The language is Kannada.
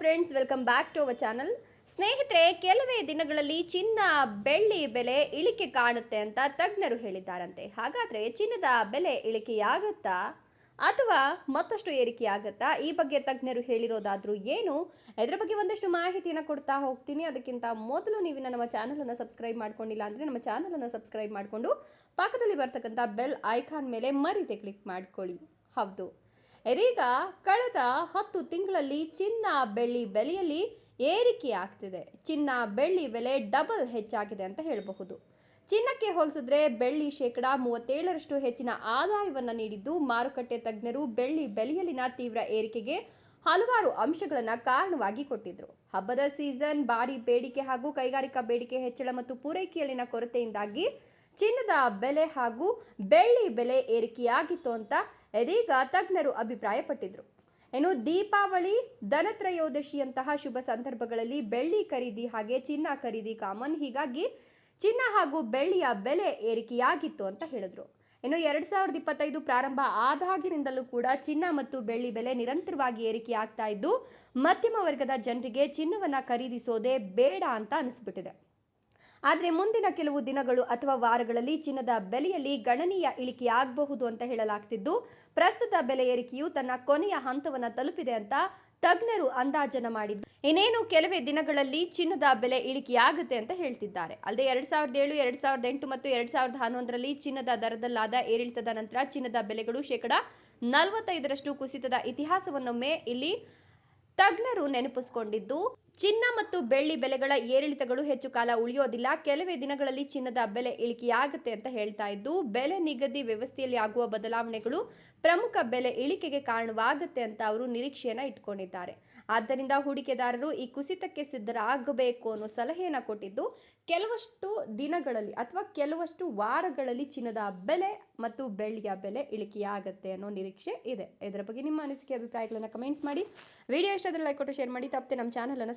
Friends welcome back to our channel ಸ್ನೇಹಿತರೆ, ಕೆಲವೇ ದಿನಗಳಲ್ಲಿ ಚಿನ್ನ ಬೆಳ್ಳಿ ಬೆಲೆ ಇಳಿಕೆ ಕಾಣುತ್ತೆ ಅಂತ ತಜ್ಞರು ಹೇಳಿದ್ದಾರಂತೆ. ಹಾಗಾದರೆ ಚಿನ್ನದ ಬೆಲೆ ಇಳಿಕೆಯಾಗುತ್ತಾ? ಅಥವಾ ಮತ್ತಷ್ಟು ಏರಿಕೆಯಾಗುತ್ತಾ? ಈ ಬಗ್ಗೆ ತಜ್ಞರು ಹೇಳಿರೋದಾದರೂ ಏನು? ಇದರ ಬಗ್ಗೆ ಒಂದಷ್ಟು ಮಾಹಿತಿಯನ್ನು ಕೊಡ್ತಾ ಹೋಗ್ತೀನಿ. ಅದಕ್ಕಿಂತ ಮೊದಲು ನೀವು ನಮ್ಮ ಚಾನಲನ್ನು ಸಬ್ಸ್ಕ್ರೈಬ್ ಮಾಡ್ಕೊಂಡಿಲ್ಲ ಅಂದರೆ ನಮ್ಮ ಚಾನಲನ್ನು ಸಬ್ಸ್ಕ್ರೈಬ್ ಮಾಡಿಕೊಂಡು, ಪಕ್ಕದಲ್ಲಿ ಬರ್ತಕ್ಕಂಥ ಬೆಲ್ ಐಕಾನ್ ಮೇಲೆ ಮರಿದೆ ಕ್ಲಿಕ್ ಮಾಡ್ಕೊಳ್ಳಿ. ಹೌದು. ಇದೀಗ ಕಳೆದ ಹತ್ತು ತಿಂಗಳಲ್ಲಿ ಚಿನ್ನ ಬೆಳ್ಳಿ ಬೆಲೆಯಲ್ಲಿ ಏರಿಕೆ ಆಗ್ತಿದೆ ಚಿನ್ನ ಬೆಳ್ಳಿ ಬೆಲೆ ಡಬಲ್ ಹೆಚ್ಚಾಗಿದೆ ಅಂತ ಹೇಳಬಹುದು. ಚಿನ್ನಕ್ಕೆ ಹೋಲಿಸಿದ್ರೆ ಬೆಳ್ಳಿ ಶೇಕಡ ಮೂವತ್ತೇಳರಷ್ಟು ಹೆಚ್ಚಿನ ಆದಾಯವನ್ನು ನೀಡಿದ್ದು, ಮಾರುಕಟ್ಟೆ ತಜ್ಞರು ಬೆಳ್ಳಿ ಬೆಲೆಯಲ್ಲಿನ ತೀವ್ರ ಏರಿಕೆಗೆ ಹಲವಾರು ಅಂಶಗಳನ್ನು ಕಾರಣವಾಗಿ ಕೊಟ್ಟಿದ್ರು. ಹಬ್ಬದ ಸೀಸನ್, ಭಾರಿ ಬೇಡಿಕೆ ಹಾಗೂ ಕೈಗಾರಿಕಾ ಬೇಡಿಕೆ ಹೆಚ್ಚಳ ಮತ್ತು ಪೂರೈಕೆಯಲ್ಲಿನ ಕೊರತೆಯಿಂದಾಗಿ ಚಿನ್ನದ ಬೆಲೆ ಹಾಗೂ ಬೆಳ್ಳಿ ಬೆಲೆ ಏರಿಕೆಯಾಗಿತ್ತು ಅಂತ ಇದೀಗ ತಜ್ಞರು ಅಭಿಪ್ರಾಯಪಟ್ಟಿದ್ರು. ಇನ್ನು ದೀಪಾವಳಿ ಧನತ್ರಯೋದಶಿಯಂತಹ ಶುಭ ಸಂದರ್ಭಗಳಲ್ಲಿ ಬೆಳ್ಳಿ ಖರೀದಿ ಹಾಗೆ ಚಿನ್ನ ಖರೀದಿ ಕಾಮನ್. ಹೀಗಾಗಿ ಚಿನ್ನ ಹಾಗೂ ಬೆಳ್ಳಿಯ ಬೆಲೆ ಏರಿಕೆಯಾಗಿತ್ತು ಅಂತ ಹೇಳಿದ್ರು. ಇನ್ನು ಎರಡ್ ಸಾವಿರದ ಇಪ್ಪತ್ತೈದು ಪ್ರಾರಂಭ ಆದಾಗಿನಿಂದಲೂ ಕೂಡ ಚಿನ್ನ ಮತ್ತು ಬೆಳ್ಳಿ ಬೆಲೆ ನಿರಂತರವಾಗಿ ಏರಿಕೆಯಾಗ್ತಾ ಇದ್ದು, ಮಧ್ಯಮ ವರ್ಗದ ಜನರಿಗೆ ಚಿನ್ನವನ್ನ ಖರೀದಿಸೋದೇ ಬೇಡ ಅಂತ ಅನಿಸ್ಬಿಟ್ಟಿದೆ. ಆದರೆ ಮುಂದಿನ ಕೆಲವು ದಿನಗಳು ಅಥವಾ ವಾರಗಳಲ್ಲಿ ಚಿನ್ನದ ಬೆಲೆಯಲ್ಲಿ ಗಣನೀಯ ಇಳಿಕೆಯಾಗಬಹುದು ಅಂತ ಹೇಳಲಾಗ್ತಿದ್ದು, ಪ್ರಸ್ತುತ ಬೆಲೆ ಏರಿಕೆಯು ತನ್ನ ಕೊನೆಯ ಹಂತವನ್ನು ತಲುಪಿದೆ ಅಂತ ತಜ್ಞರು ಅಂದಾಜನ ಮಾಡಿದ್ದು. ಇನ್ನೇನು ಕೆಲವೇ ದಿನಗಳಲ್ಲಿ ಚಿನ್ನದ ಬೆಲೆ ಇಳಿಕೆಯಾಗುತ್ತೆ ಅಂತ ಹೇಳ್ತಿದ್ದಾರೆ. ಅಲ್ಲದೆ ಎರಡ್ ಸಾವಿರದ ಏಳು, ಎರಡ್ ಸಾವಿರದ ಎಂಟು ಮತ್ತು ಎರಡ್ ಸಾವಿರದ ಹನ್ನೊಂದರಲ್ಲಿ ಚಿನ್ನದ ದರದಲ್ಲಾದ ಏರಿಳಿತದ ನಂತರ ಚಿನ್ನದ ಬೆಲೆಗಳು ಶೇಕಡ ನಲವತ್ತೈದರಷ್ಟು ಕುಸಿತದ ಇತಿಹಾಸವನ್ನೊಮ್ಮೆ ಇಲ್ಲಿ ತಜ್ಞರು ನೆನಪಿಸಿಕೊಂಡಿದ್ದು. ಚಿನ್ನ ಮತ್ತು ಬೆಳ್ಳಿ ಬೆಲೆಗಳ ಏರಿಳಿತಗಳು ಹೆಚ್ಚು ಕಾಲ ಉಳಿಯೋದಿಲ್ಲ. ಕೆಲವೇ ದಿನಗಳಲ್ಲಿ ಚಿನ್ನದ ಬೆಲೆ ಇಳಿಕೆಯಾಗುತ್ತೆ ಅಂತ ಹೇಳ್ತಾ ಇದ್ದು, ಬೆಲೆ ನಿಗದಿ ವ್ಯವಸ್ಥೆಯಲ್ಲಿ ಆಗುವ ಬದಲಾವಣೆಗಳು ಪ್ರಮುಖ ಬೆಲೆ ಇಳಿಕೆಗೆ ಕಾರಣವಾಗುತ್ತೆ ಅಂತ ಅವರು ನಿರೀಕ್ಷೆಯನ್ನ ಇಟ್ಕೊಂಡಿದ್ದಾರೆ. ಆದ್ದರಿಂದ ಹೂಡಿಕೆದಾರರು ಈ ಕುಸಿತಕ್ಕೆ ಸಿದ್ಧರಾಗಬೇಕು ಅನ್ನೋ ಸಲಹೆಯನ್ನ ಕೊಟ್ಟಿದ್ದು, ಕೆಲವಷ್ಟು ದಿನಗಳಲ್ಲಿ ಅಥವಾ ಕೆಲವಷ್ಟು ವಾರಗಳಲ್ಲಿ ಚಿನ್ನದ ಬೆಲೆ ಮತ್ತು ಬೆಳ್ಳಿಯ ಬೆಲೆ ಇಳಿಕೆಯಾಗುತ್ತೆ ಅನ್ನೋ ನಿರೀಕ್ಷೆ ಇದೆ. ಇದರ ಬಗ್ಗೆ ನಿಮ್ಮ ಅನಿಸಿಕೆ, ಅಭಿಪ್ರಾಯಗಳನ್ನು ಕಮೆಂಟ್ಸ್ ಮಾಡಿ. ವಿಡಿಯೋ ಇಷ್ಟ ಲೈಕ್ ಕೊಟ್ಟು ಶೇರ್ ಮಾಡಿ. ತಪ್ಪದೆ ನಮ್ಮ ಚಾನಲನ್ನು